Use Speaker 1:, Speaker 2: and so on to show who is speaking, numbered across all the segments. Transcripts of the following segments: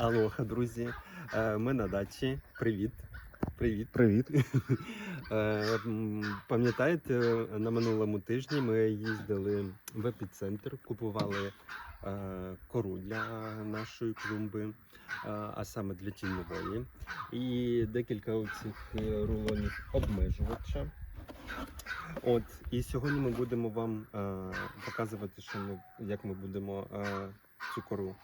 Speaker 1: Алоха, друзі. Е, Ми на дачі. Привіт. Привіт.
Speaker 2: Привіт.
Speaker 1: Е, Пам'ятаєте, на минулому тижні ми їздили в епіцентр, купували е, кору для нашої клумби, а саме для тіньової. І декілька цих рулонів обмежувача. От, і сьогодні ми будемо вам показувати, що ми, як ми будемо цю кору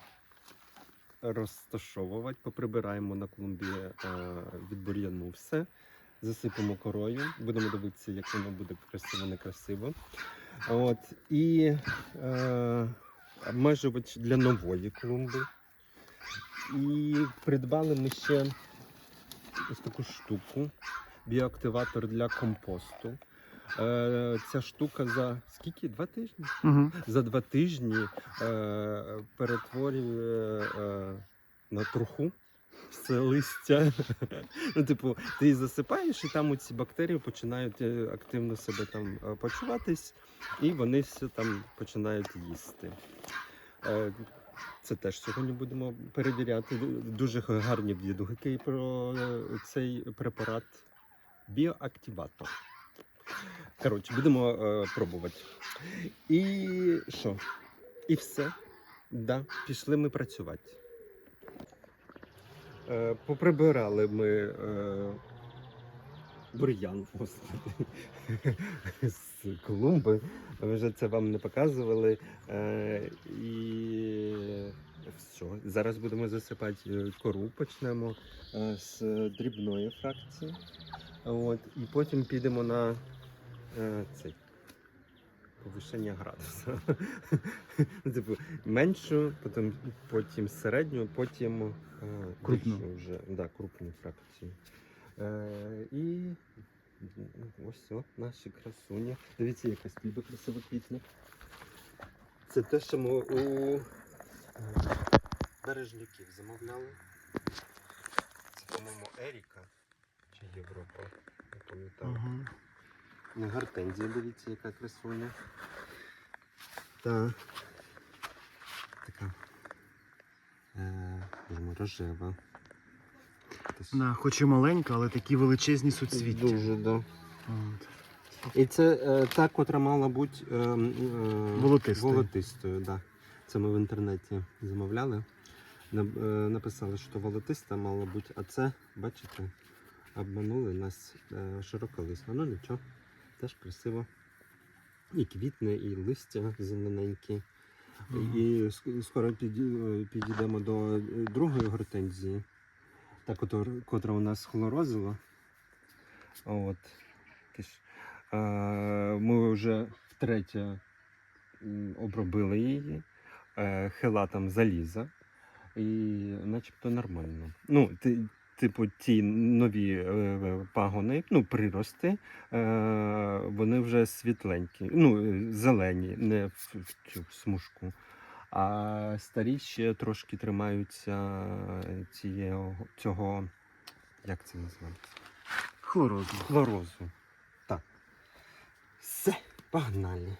Speaker 1: розташовувати. Поприбираємо на клумбі е, від бур'яну все. Засипемо корою, будемо дивитися, як воно буде красиво, некрасиво. От, і е, обмежувач для нової клумби. І придбали ми ще ось таку штуку, біоактиватор для компосту. Е, ця штука за скільки? Два тижні?
Speaker 2: Угу.
Speaker 1: За два тижні е, перетворює е, на труху все листя. ну, типу, ти її засипаєш, і там ці бактерії починають е, активно себе там е, почуватись, і вони все там починають їсти. Е, це теж сьогодні будемо перевіряти. Дуже гарні відгуки про цей препарат біоактиватор. Коротше, будемо е, пробувати. І що? І все. Да, пішли ми працювати. Е, поприбирали ми е, бур'ян з клумби. Ми вже це вам не показували. Е, і все. Зараз будемо засипати е, кору. Почнемо е, з дрібної фракції. От, і потім підемо на цей повишення градусу. Ну, типу, меншу, потім, потім середню, потім е,
Speaker 2: Крупну.
Speaker 1: вже да, крупну фракцію. Е, і ось о, наші красуні. Дивіться, яка стільба красиво квітне. Це те, що ми у е, бережників замовляли. Це, по-моєму, Еріка чи Європа. Не пам'ятаю.
Speaker 2: Угу.
Speaker 1: Гортензія, дивіться, яка красуня. Та така е, рожева.
Speaker 2: Да, хоч і маленька, але такі величезні суцвіття.
Speaker 1: Дуже, да.
Speaker 2: От.
Speaker 1: І це е, та, котра мала бути е, е,
Speaker 2: Волотистою.
Speaker 1: волотистою, да. Це ми в інтернеті замовляли. Е, Написали, що волотиста мала бути, а це, бачите, обманули нас е, широколисна. Ну нічого, теж красиво. І квітне, і листя зелененькі. І скоро підійдемо до е, другої гортензії, та котра у нас хлорозила. От. Е, Ми вже втретє обробили її е, хелатом заліза, і начебто нормально. Ну, типу, ті нові е, пагони, ну, прирости, е, вони вже світленькі, ну, е, зелені, не в, в цю смужку. А старі ще трошки тримаються цієї, цього, як це називається?
Speaker 2: Хлорозу.
Speaker 1: Хлорозу. Так. Все, погнали.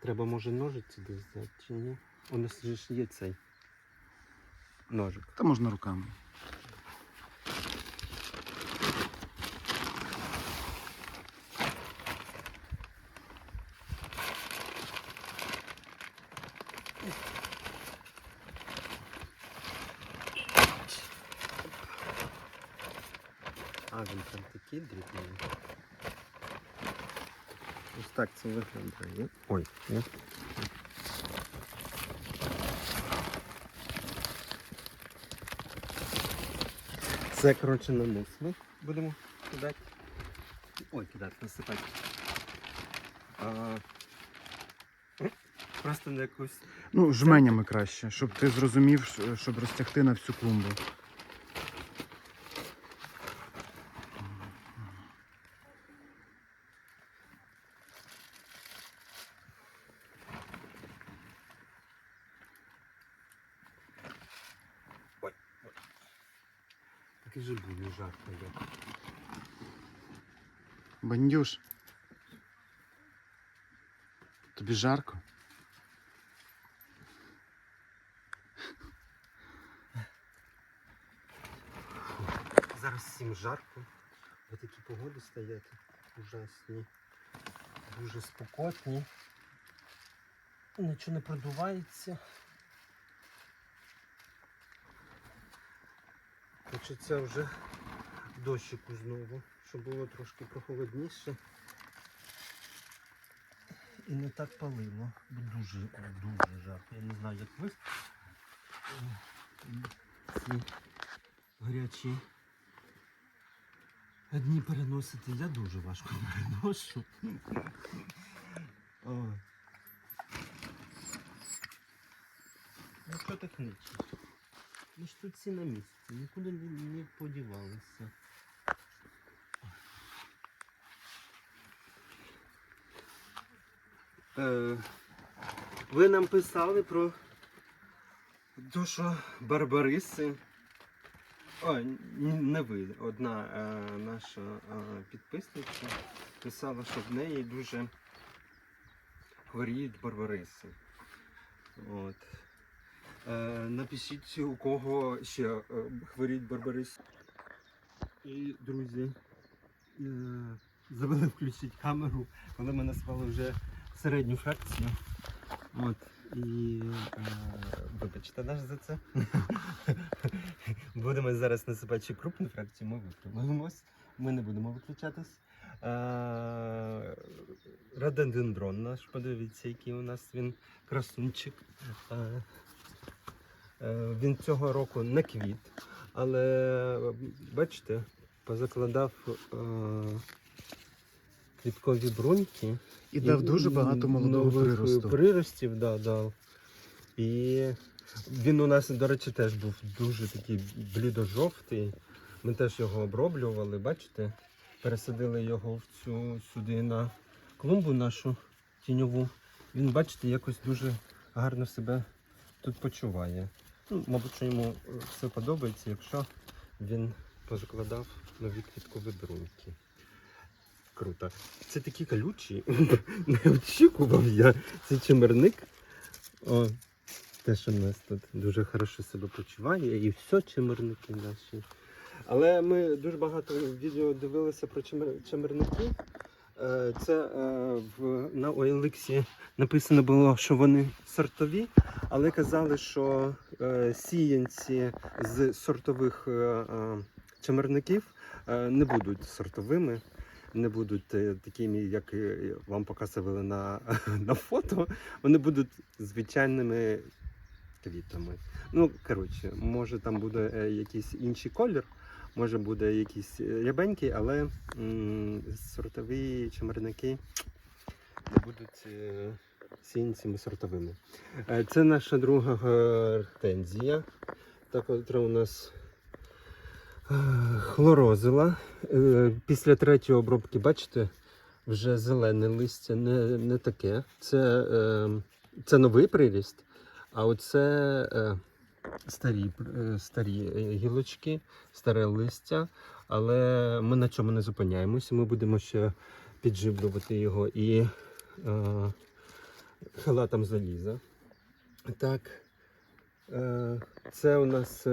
Speaker 1: Треба, може, ножиці десь взяти чи ні? У нас же ж є цей ножик.
Speaker 2: Та можна руками.
Speaker 1: А, він там такий дрібний. Ось так це виглядає. Ой, ні. Це, коротше, на ми будемо кидати. Ой, кидати, насипати. А, просто на якусь
Speaker 2: Ну, жменями краще, щоб ти зрозумів, щоб розтягти на всю клумбу.
Speaker 1: такий жарко. як.
Speaker 2: Бандюш. Тобі жарко?
Speaker 1: зараз всім жарко. Ось такі погоди стоять ужасні. Дуже спекотні. Нічого не продувається. Хочеться вже дощику знову, щоб було трошки прохолодніше. І не так палило, дуже, дуже жарко. Я не знаю, як ви ці гарячі дні переносити. Я дуже важко переношу. О. Ну що ти хничеш? Ми ж тут всі на місці, нікуди не подівалися. Ви нам писали про що барбариси. О, не ви, одна е, наша е, підписниця писала, що в неї дуже хворіють барбариси. От. Е, напишіть, у кого ще е, хворіють барбариси. І, друзі, е, забули включити камеру, коли ми назвали вже середню фракцію. От. І е, вибачте нас за це. Будемо зараз насипати ще крупну фракцію, ми виправимось. Ми не будемо виключатись. Е, Рододендрон наш, подивіться, який у нас він красунчик. Е, Він цього року не квіт, але бачите, позакладав квіткові бруньки.
Speaker 2: І дав дуже багато молодого приросту.
Speaker 1: приростів, да, дав. І він у нас, до речі, теж був дуже такий блідо-жовтий. Ми теж його оброблювали, бачите? Пересадили його в цю сюди на клумбу нашу тіньову. Він, бачите, якось дуже гарно себе тут почуває. Ну, мабуть, що йому е, все подобається, якщо він позакладав нові квіткові бруньки. Круто. Це такі колючі. Не очікував я. Це чимерник. О, те, що в нас тут дуже хорошо себе почуває. І все чимерники наші. Але ми дуже багато відео дивилися про чимер- чимерників. Е, Це е, в, на OLX написано було, що вони сортові, але казали, що е, сіянці з сортових чимерників не будуть сортовими, не будуть е, такими, як е, вам показували на, на фото. Вони будуть звичайними квітами. Ну, коротше, може там буде е, якийсь інший колір, може буде якийсь рябенький, але сортові чимерники не будуть сіянцями сортовими. Це наша друга гортензія, та котра у нас хлорозила. Е, Після третьої обробки, бачите, вже зелене листя, не, не таке. Це, е, це новий приріст, а оце е, старі, старі гілочки, старе листя. Але ми на чому не зупиняємося. Ми будемо ще підживлювати його і халатом заліза. Так, це у нас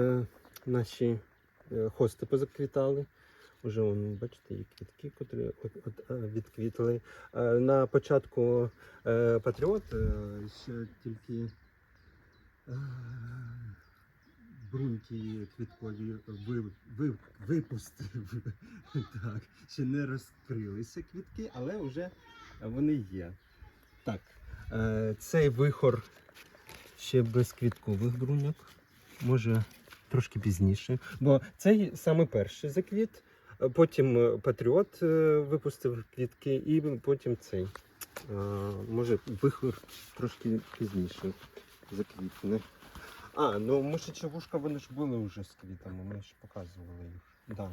Speaker 1: наші хости позаквітали. Уже вон, бачите, є квітки, от, е, відквітли. Е, На початку е, Патріот е, ще тільки е, бруньки квіткові ви, ви, випустив. так, ще не розкрилися квітки, але вже вони є. Так, е, цей вихор ще без квіткових бруньок. Може трошки пізніше. Бо цей саме перший заквіт, потім е, Патріот е, випустив квітки, і потім цей. Е, Може, вихор трошки пізніше заквітне. А, ну мишачі вушка вони ж були вже з квітами, ми ж показували їх. Да.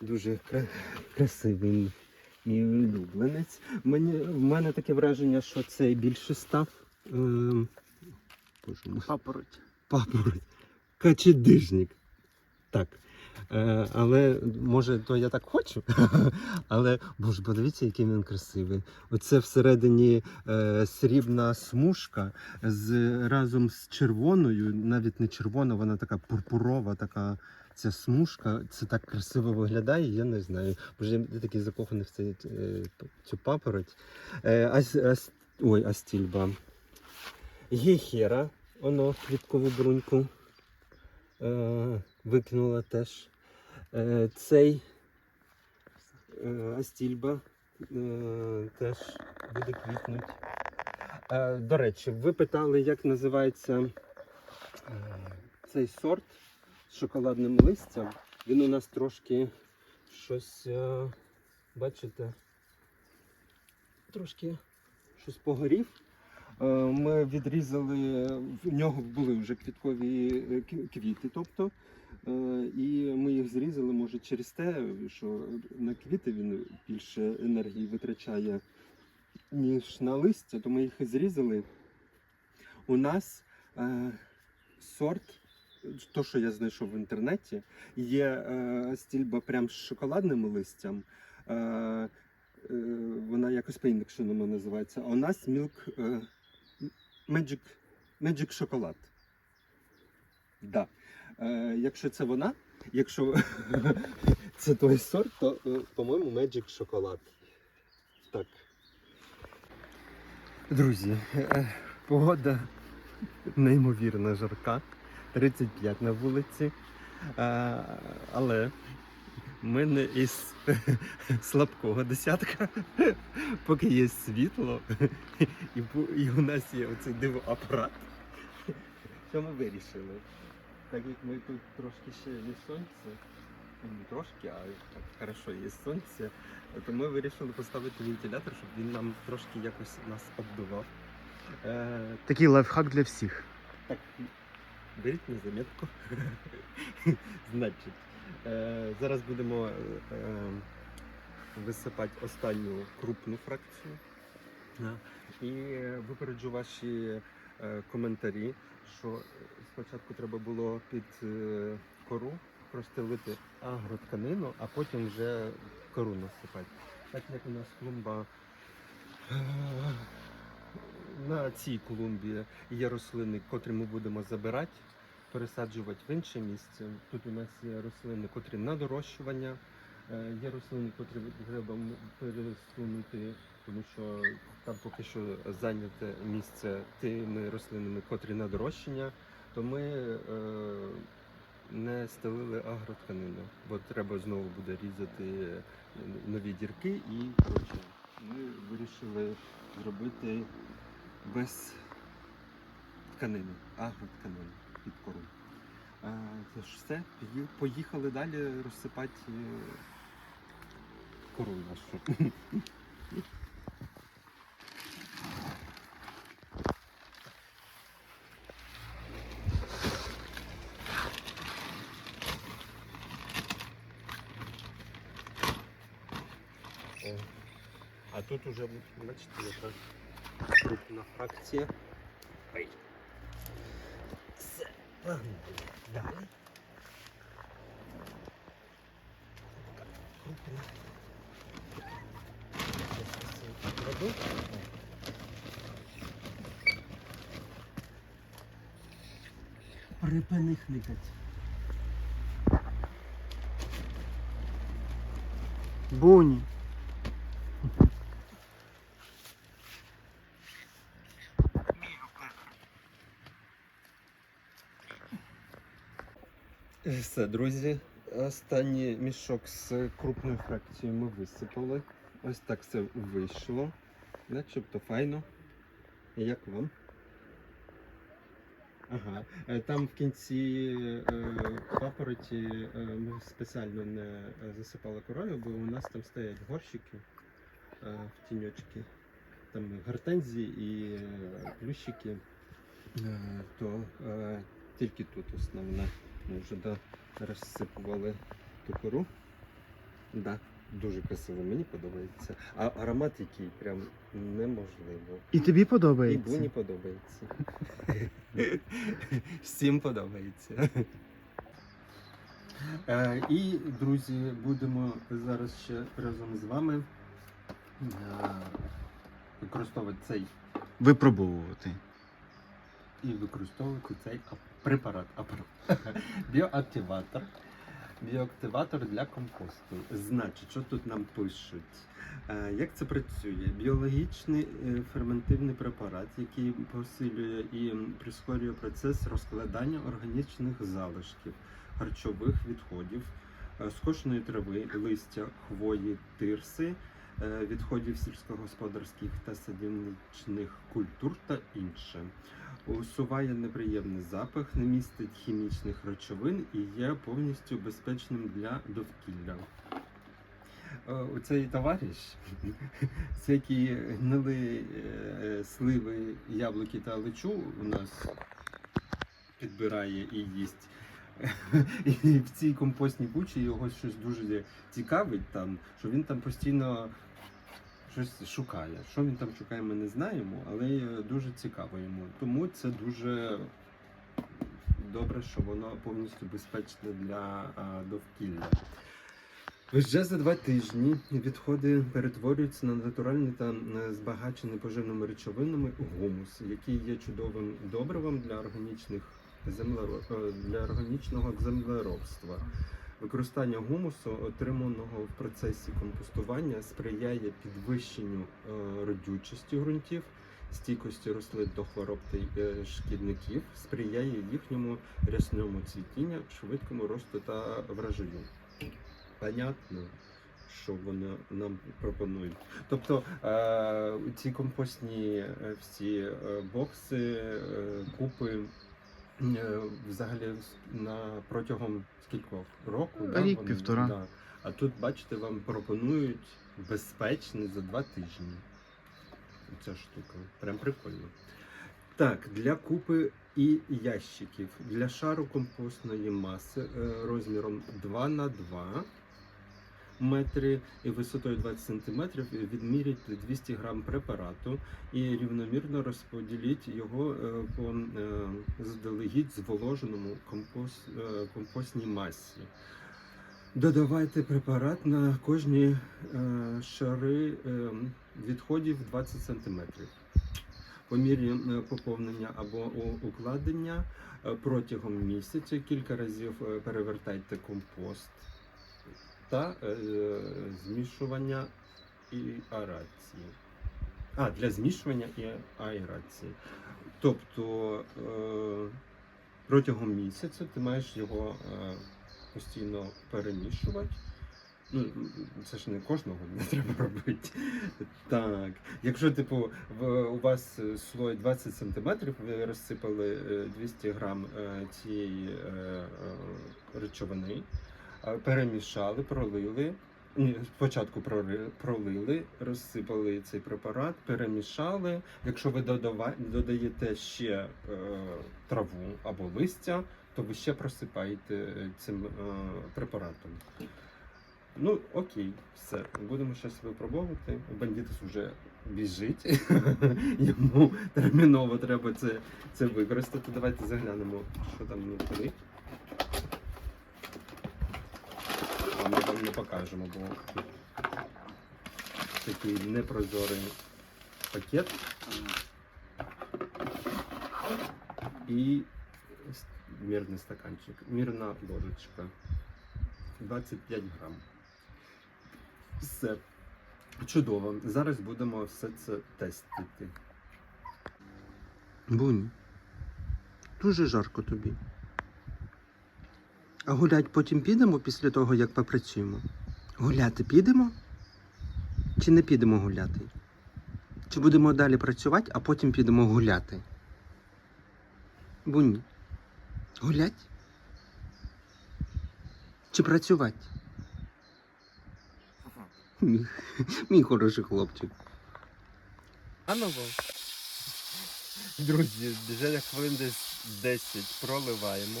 Speaker 1: Дуже кра- красивий мій улюбленець. Мені, в мене таке враження, що цей більше став. Мой,
Speaker 2: Папороть.
Speaker 1: папороть. Качедижник. Так. Е, але може, то я так хочу. але боже, подивіться, який він красивий. Оце всередині е, срібна смужка з разом з червоною, навіть не червона, вона така пурпурова, така ця смужка. Це так красиво виглядає, я не знаю. Боже, я такий закоханий в цей, е, цю папороть. Е, ас, ой, астільба. Гехера, воно квіткову бруньку викинула теж. Е, цей е, астільба е, теж буде квітнути. Е, до речі, ви питали, як називається е, цей сорт з шоколадним листям. Він у нас трошки щось, е, бачите, трошки щось погорів. Е, Ми відрізали, в нього були вже квіткові е, квіти, тобто, е, і ми їх зрізали, може, через те, що на квіти він більше енергії витрачає, ніж на листя, то ми їх зрізали. У нас сорт, то, що я знайшов в інтернеті, є е, стільба прям з шоколадним листям. Е, е, вона якось по-інакшому називається. А у нас мілк е, Magic, Magic шоколад. Да. Е, якщо це вона, якщо це той сорт, то, е, по-моєму, Magic шоколад. Так. Друзі, е, погода неймовірно жарка. 35 на вулиці. Е, але ми не із слабкого десятка, поки є світло, і, і у нас є оцей дивоапарат. Що ми вирішили? Так як ми тут трошки ще є сонце, ну, не трошки, а так хорошо є сонце, то ми вирішили поставити вентилятор, щоб він нам трошки якось нас обдував. Е,
Speaker 2: Такий лайфхак для всіх.
Speaker 1: так, беріть на заметку. Значить, зараз будемо е, е, висипати останню крупну фракцію. І е, випереджу ваші е, коментарі, що спочатку треба було під е, кору простелити агротканину, а потім вже кору насипати. Так як у нас клумба е, на цій клумбі є рослини, котрі ми будемо забирати, пересаджувати в інше місце. Тут у нас є рослини, котрі на дорощування, е, є рослини, котрі треба пересунути, тому що там поки що зайняте місце тими рослинами, котрі на дорощення, то ми е, не стелили агротканину, бо треба знову буде різати нові дірки і коротше, ми вирішили зробити без тканини, агротканини під кору. Е, Це ж все. Поїхали далі розсипати е, кору нашу. А тут уже, бачите, яка крупна фракція. Ой. Погнали далі. Крупна. Припини хникать.
Speaker 2: Буні.
Speaker 1: Все, друзі, останній мішок з крупною фракцією ми висипали. Ось так все вийшло. Начебто файно. Як вам? Ага. Е, Там в кінці е, папороті е, ми спеціально не засипали корою, бо у нас там стоять горщики в тіньочки. Там гортензії і плющики. То тільки тут основне. Ми вже да, розсипували ту кору. Да, дуже красиво, мені подобається. А аромат який прям неможливо.
Speaker 2: І тобі подобається? І?
Speaker 1: Буні подобається. Всім подобається. Е, і, друзі, будемо зараз ще разом з вами е, використовувати цей
Speaker 2: Випробовувати.
Speaker 1: і використовувати цей ап- препарат. Біоактиватор. Біоактиватор для компосту. Значить, що тут нам пишуть? Е, Як це працює? Біологічний е, ферментивний препарат, який посилює і прискорює процес розкладання органічних залишків, харчових відходів, е, скошеної трави, листя, хвої, тирси, відходів сільськогосподарських та садівничних культур та інше. Усуває неприємний запах, не містить хімічних речовин і є повністю безпечним для довкілля. Е, Оцей товариш, всякі гнили е, сливи, яблуки та лечу у нас підбирає і їсть. І в цій компостній кучі його щось дуже цікавить там, що він там постійно щось шукає. Що він там шукає, ми не знаємо, але е, дуже цікаво йому. Тому це дуже добре, що воно повністю безпечне для довкілля. Вже за два тижні відходи перетворюються на натуральний та збагачений поживними речовинами гумус, який є чудовим добривом для органічних землеро... е, для органічного землеробства. Використання гумусу, отриманого в процесі компостування, сприяє підвищенню е, родючості ґрунтів, стійкості рослин до хвороб та е, шкідників, сприяє їхньому рясному цвітінню, швидкому росту та врожаю. Понятно, що вони нам пропонують. Тобто е, ці компостні всі бокси, купи. Е, Взагалі на протягом скількох року
Speaker 2: Рік,
Speaker 1: вони-
Speaker 2: півтора.
Speaker 1: Да. А тут, бачите, вам пропонують безпечний за два тижні. Ця штука. Прям прикольно. Так, для купи і ящиків. Для шару компостної маси е, розміром 2 на 2 метри і висотою 20 см відмірять 200 грам препарату і рівномірно розподіліть його е, по е, заздалегідь зволоженому компост, е, компостній масі. Додавайте препарат на кожні шари відходів 20 см. По мірі поповнення або укладення протягом місяця кілька разів перевертайте компост та е, змішування і аерації. А, для змішування і аерації. Тобто е, протягом місяця ти маєш його е, постійно перемішувати. Ну, це ж не кожного не треба робити. Так. Якщо, типу, у вас слой 20 см, ви розсипали е, 200 грам цієї речовини, перемішали, пролили. Спочатку пролили, розсипали цей препарат, перемішали. Якщо ви додаєте ще е, траву або листя, то ви ще просипаєте цим е, препаратом. Ну, окей, все. Будемо щось випробовувати. Бандитус вже біжить. Йому терміново треба це, це використати. Давайте заглянемо, що там внутрі. А ми вам не покажемо, бо такий непрозорий пакет. І мірний стаканчик, мірна ложечка. 25 грам. Все. Чудово. Зараз будемо все це тестити. Бунь. Дуже жарко тобі. А гулять потім підемо після того, як попрацюємо? Гуляти підемо? Чи не підемо гуляти? Чи будемо далі працювати, а потім підемо гуляти? Бунь. Гулять? Чи працювати? Мій, мій хороший хлопчик. А ну. Друзі, вже хвилин десь 10 проливаємо.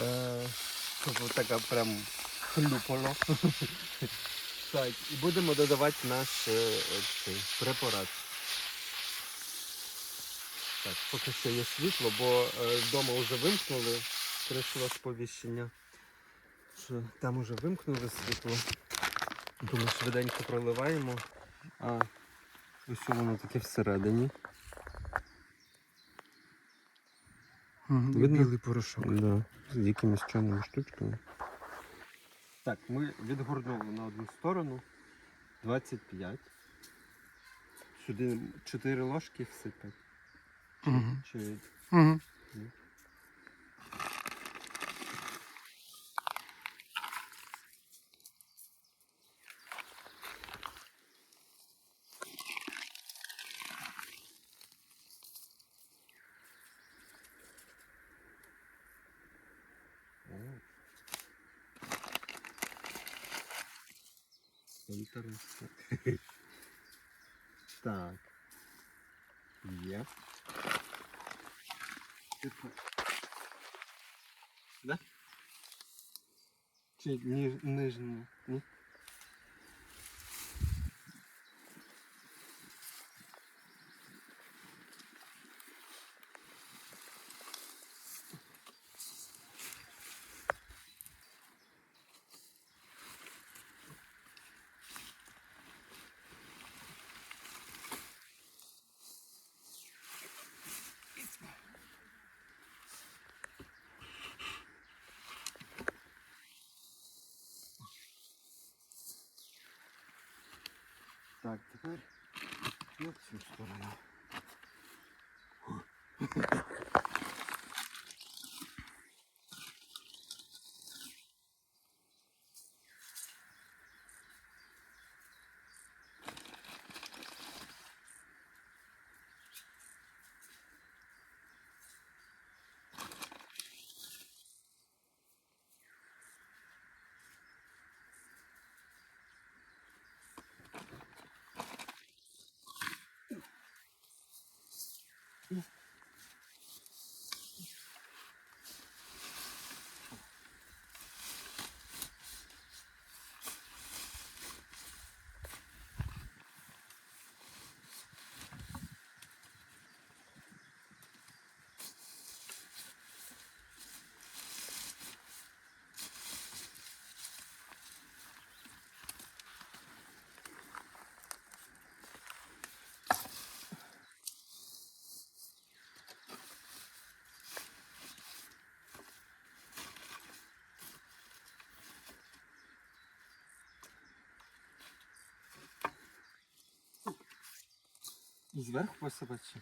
Speaker 1: Е, щоб така прям хлюпало. так, і будемо додавати наш е, е, цей препарат. Так, поки що є світло, бо е, вдома вже вимкнули, прийшло сповіщення. що там уже вимкнули світло. Тому швиденько проливаємо. А ось воно таке всередині.
Speaker 2: І
Speaker 1: Видно?
Speaker 2: Білий порошок.
Speaker 1: Да, з якимись чорними штучками. Так, ми відгорнули на одну сторону 25. Сюди 4 ложки всипать.
Speaker 2: Угу.
Speaker 1: Чи
Speaker 2: Мгм.
Speaker 1: Інтересно. Так. Є. Тепер. Да? Чи ніж, нижню? Ні? Так, тепер на цю сторону. І зверху посипати. чи?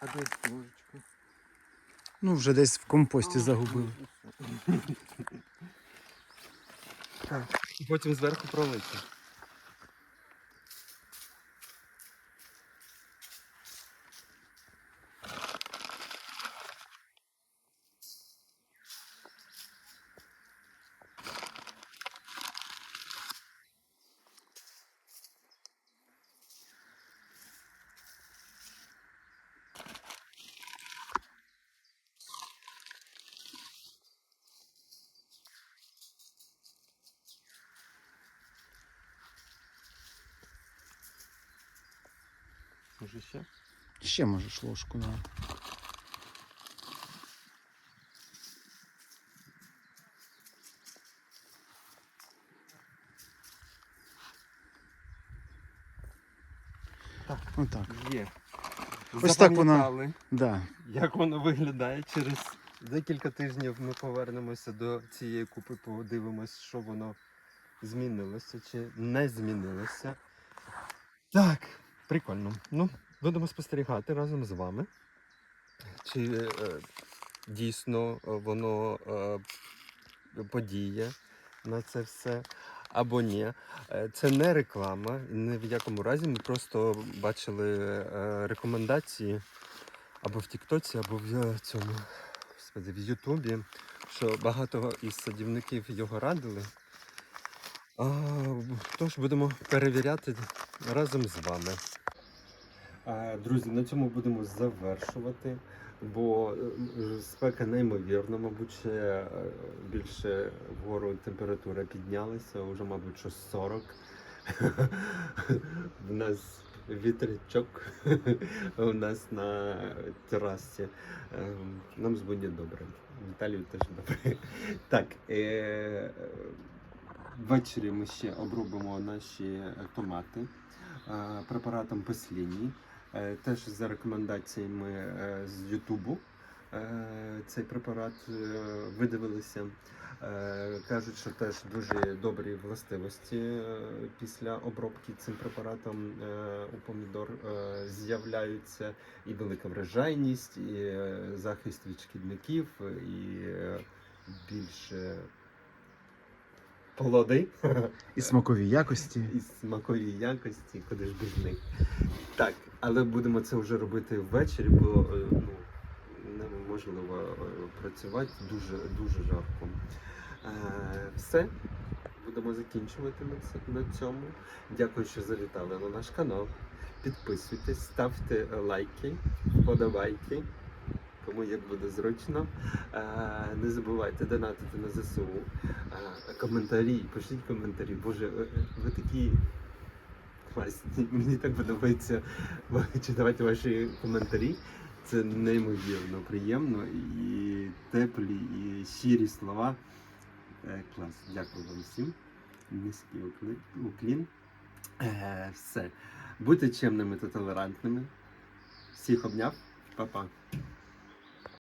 Speaker 1: А десь ложечку?
Speaker 2: Ну, вже десь в компості
Speaker 1: все. Так, і потім зверху пролити. Може ще?
Speaker 2: Ще можеш ложку, да.
Speaker 1: Так.
Speaker 2: Отак.
Speaker 1: Є.
Speaker 2: Ось так вона-
Speaker 1: Запам'ятали,
Speaker 2: Да.
Speaker 1: Як воно виглядає через декілька тижнів ми повернемося до цієї купи, подивимось, що воно змінилося чи не змінилося. Так, прикольно. Ну, будемо спостерігати разом з вами. Чи е, дійсно е, воно е, подіє на це все або ні. Це не реклама, ні в якому разі. Ми просто бачили рекомендації або в Тіктоці, або в цьому господи, в Ютубі, що багато із садівників його радили. Тож будемо перевіряти разом з вами. Друзі, на цьому будемо завершувати, бо е, спека неймовірна, мабуть, ще е, більше вгору температура піднялася, вже, мабуть, що 40. В нас вітрячок у нас на терасі. Нам з Боні добре. Віталію теж добре. Так, е, ввечері ми ще обробимо наші томати е, препаратом Песліні. Е, Теж за рекомендаціями е, з Ютубу. е, Цей препарат видивилися. Кажуть, що теж дуже добрі властивості після обробки цим препаратом у помідор з'являються і велика врожайність, і захист від шкідників, і більше плоди
Speaker 2: І смакові якості.
Speaker 1: і смакові якості, куди ж без них. Так, але будемо це вже робити ввечері, бо е, ну, неможливо е, працювати дуже дуже жарко. Е, все. Будемо закінчувати на, на цьому. Дякую, що завітали на наш канал. Підписуйтесь, ставте лайки, вподобайки. Кому як буде зручно. Е, не забувайте донатити на ЗСУ. Е, коментарі, пишіть коментарі. Боже, ви, ви такі класні. Мені так подобається читати ваші коментарі. Це неймовірно приємно і теплі, і щирі слова. Е, Клас. Дякую вам всім. Низький уклін. Е, все. Будьте чемними та толерантними. Всіх обняв. Па-па.